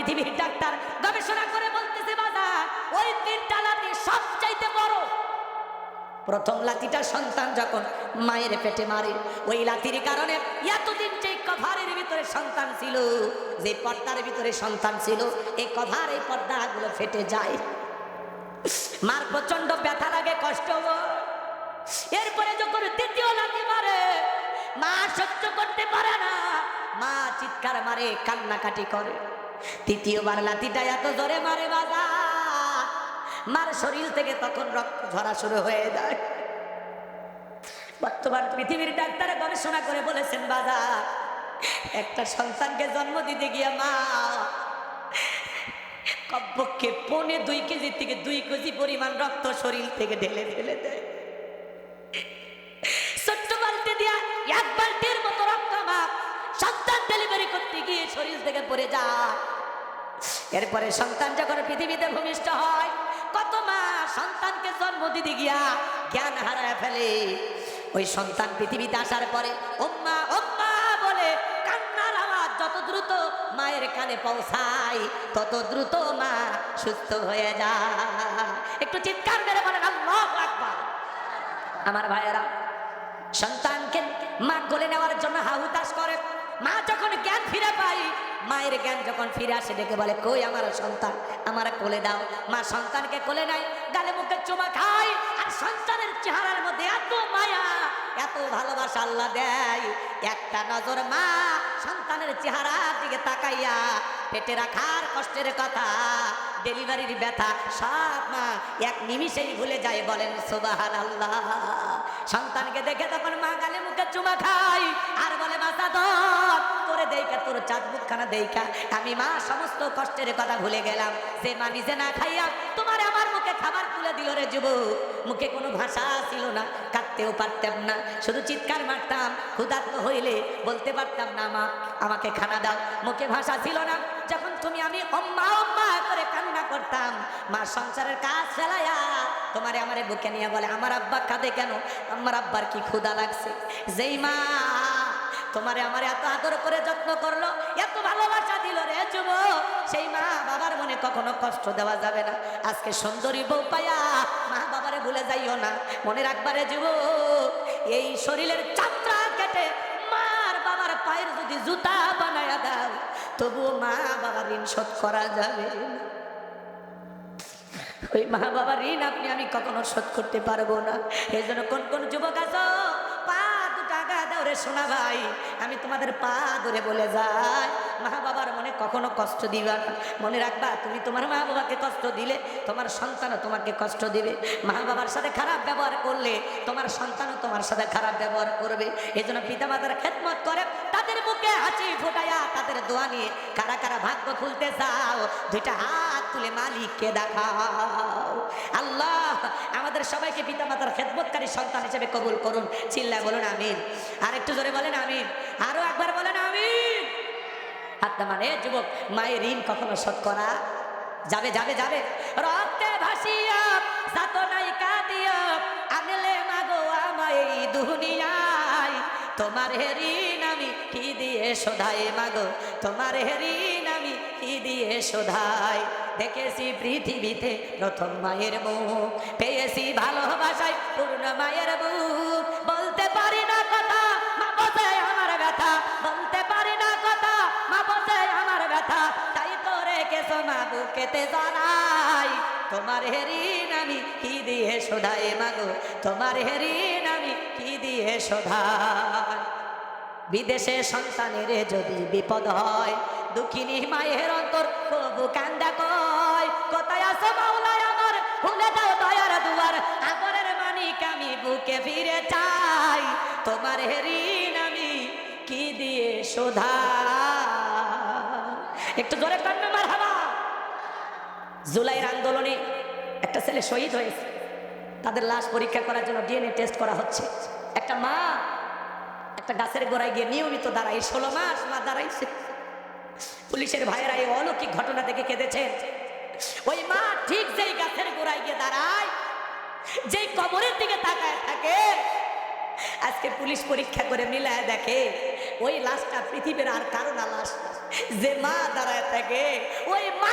পৃথিবীর ডাক্তার গবেষণা করে বলতেছে, বাজার, ওই তিনটা লাঠি সবচাইতে বড়। প্রথম লাঠিটা সন্তান যখন মায়ের পেটে মারে, ওই লাঠির কারণে এতদিন যে কভারের ভিতরে সন্তান ছিল যে পর্দার ভিতরে সন্তান ছিল, এই কভার, এই পর্দাগুলো ফেটে যায়। মার প্রচণ্ড ব্যথা লাগে, কষ্ট। এরপরে যখন দ্বিতীয় লাঠি মারে, মা সহ্য করতে পারে না, মা চিৎকার মারে, কান্নাকাটি করে। তৃতীয়বার লাঠিটা এত জোরে মারে বাবা মার শরীর থেকে তখন রক্ত ঝরা শুরু হয়ে যায়। বর্তমান পৃথিবীর ডাক্তারে গবেষণা করে বলেছেন বাবা একটা সন্তানকে জন্ম দিতে গিয়া মা, কমপক্ষে পৌনে দুই কেজি থেকে দুই কেজি পরিমাণ রক্ত শরীর থেকে ঢেলে ঢেলে দেয়। শরীর থেকে পড়ে যায়। এরপরে সন্তান যখন পৃথিবীতে ভূমিষ্ঠ হয়, কত মা সন্তানকে জন্ম দিতে গিয়া জ্ঞান হারায় ফেলে। ওই সন্তান পৃথিবীতে আসার পরে, ওম্মা ওম্মা, বলে কান্নার আওয়াজ যত দ্রুত মায়ের কানে পৌঁছায়, তত দ্রুত মা সুস্থ হয়ে যায়। একটু চিৎকার আল্লাহ আকবার। আমার ভাইয়েরা, সন্তানকে মা কোলে নেওয়ার জন্য হাহুতাশ করে। মা যখন জ্ঞান ফিরে পাই মায়ের জ্ঞান যখন ফিরে আসে, ডেকে বলে, কই আমার সন্তান? আমার কোলে দাও। মা সন্তানকে কোলে নাই গালে মুখে চুমা খাই আর সন্তানের চেহারার মধ্যে এত ভালোবাসা আল্লাহ দেয়। একটা নজর মা সন্তানের দিকে তাকাইয়া পেটে রাখার কষ্টের কথা, ডেলিভারির ব্যথা, সব মা এক ভুলে যায়, বলেন সুবাহান আল্লাহ সন্তানকে দেখে তখন মা গালে মুখে চুমা খাই আর বলে মাথা ধর, তোরে দেইকা তোর চাঁদ মুখখানা দেইকা আমি মা সমস্ত কষ্টের কথা ভুলে গেলাম। সে মা নিজে না খাইয়া, তোমার আমার মুখে খাবার তুলে দিল রে যুব মুখে কোনো ভাষা ছিল না কাঁদতেও পারতাম না। শুধু চিৎকার মারতাম, ক্ষুধার্ত হইলে বলতে পারতাম না, মা, আমাকে খানা দাও। মুখে ভাষা ছিল না। যখন তুমি আমি অম্মা অম্মা করে কান্না করতাম, মা, সংসারের কাজ ফেলাইয়া তোমারে আমারে বুকে নিয়ে বলে, আমার আব্বা কাঁদে কেন? আমার আব্বার কি ক্ষুধা লাগছে যেই মা তোমারে আমার এত আদর করে যত্ন করল, এত ভালোবাসা দিল রে যুব সেই মা কখনো কষ্ট দেওয়া যাবে না। আজকে সুন্দরী বউ পায়া, মা বাবারে ভুলে যাইও না। মনে রাখবারে যুব এই শরীরের চাত্রা কেটে মার বাবার পায়ের যদি জুতা বানায়া দাও, তবুও মা বাবার ঋণ শোধ করা যাবে ওই মা বাবার ঋণ আপনি, আমি কখনো শোধ করতে পারব না। এই জন্য কোন কোন যুবক আছো? পা দুটা গা দাও রে সোনা ভাই, আমি তোমাদের পা ধরে বলে যাই। মা কখনো কষ্ট দিবা না। মনে রাখবা, তুমি তোমার মা বাবাকে কষ্ট দিলে, তোমার সন্তানও তোমাকে কষ্ট দিবে। মা বাবার সাথে খারাপ ব্যবহার করলে, তোমার সন্তানও তোমার সাথে খারাপ ব্যবহার করবে। এই জন্য পিতা মাতার খেদমত করে, তাদের মুখে হাসি ফোটাইয়া তাদের দোয়া নিয়ে কারা কারা ভাগ্য খুলতে চাও, দুইটা হাত তুলে মালিককে দেখাও। আল্লাহ, আমাদের সবাইকে পিতা মাতার খেদমতকারী সন্তান হিসেবে কবুল করুন। চিল্লায় বলুন আমিন। আর একটু জোরে বলেন আমিন। আরও একবার বলেন হাতটা মানে যুবক, মায়ের ঋণ কখনো শোধ করা যাবে যাবে যাবে। রক্তে ভাসিয়া সাত নাই কাঁদিয়া আনলে, মাগো, আমায় দুনিয়ায় তোমার ঋণ আমি কি দিয়ে শোধাই, মাগো? তোমার ঋণ আমি কি দিয়ে শোধাই? দেখেছি পৃথিবীতে প্রথম মায়ের মুখ, পেয়েছি ভালোবাসায় পূর্ণ মায়ের বুক বুকেতে জানাই, তোমার হেরিন আমি কি দিয়ে শোধাই মাগো? তোমার হেরিন আমি কি দিয়ে শোধাই? বিদেশে সন্তানের যদি বিপদ হয়, দুঃখিনী মায়ের অন্তর কবু কান্দা কয়, কোথায় আছে মাওলায় আমার? খুলে দাও দয়ার দুয়ার, আগরের মানিক আমি বুকে ফিরে চাই, তোমার হেরিন আমি কি দিয়ে শোধা একটু জোরে কান্না মার হাবা জুলাইয়ের আন্দোলনে একটা ছেলে শহীদ হয়েছে। তাদের লাশ পরীক্ষা করার জন্য ডিএনএ টেস্ট করা হচ্ছে। একটা মা একটা গাছের গোড়ায় গিয়ে নিয়মিত দাঁড়ায়, ষোলো মাস মা দাঁড়াইছে। পুলিশের ভাইয়েরা এই অলৌকিক ঘটনা দেখে কেঁদেছেন ওই মা ঠিক যেই গাছের গোড়ায় গিয়ে দাঁড়ায়, যেই কবরের দিকে তাকায় থাকে, আজকে পুলিশ পরীক্ষা করে মিলায় দেখে, ওই লাশটা পৃথিবীর আর কারও না লাশ যে মা দাঁড়ায় থাকে, ওই মা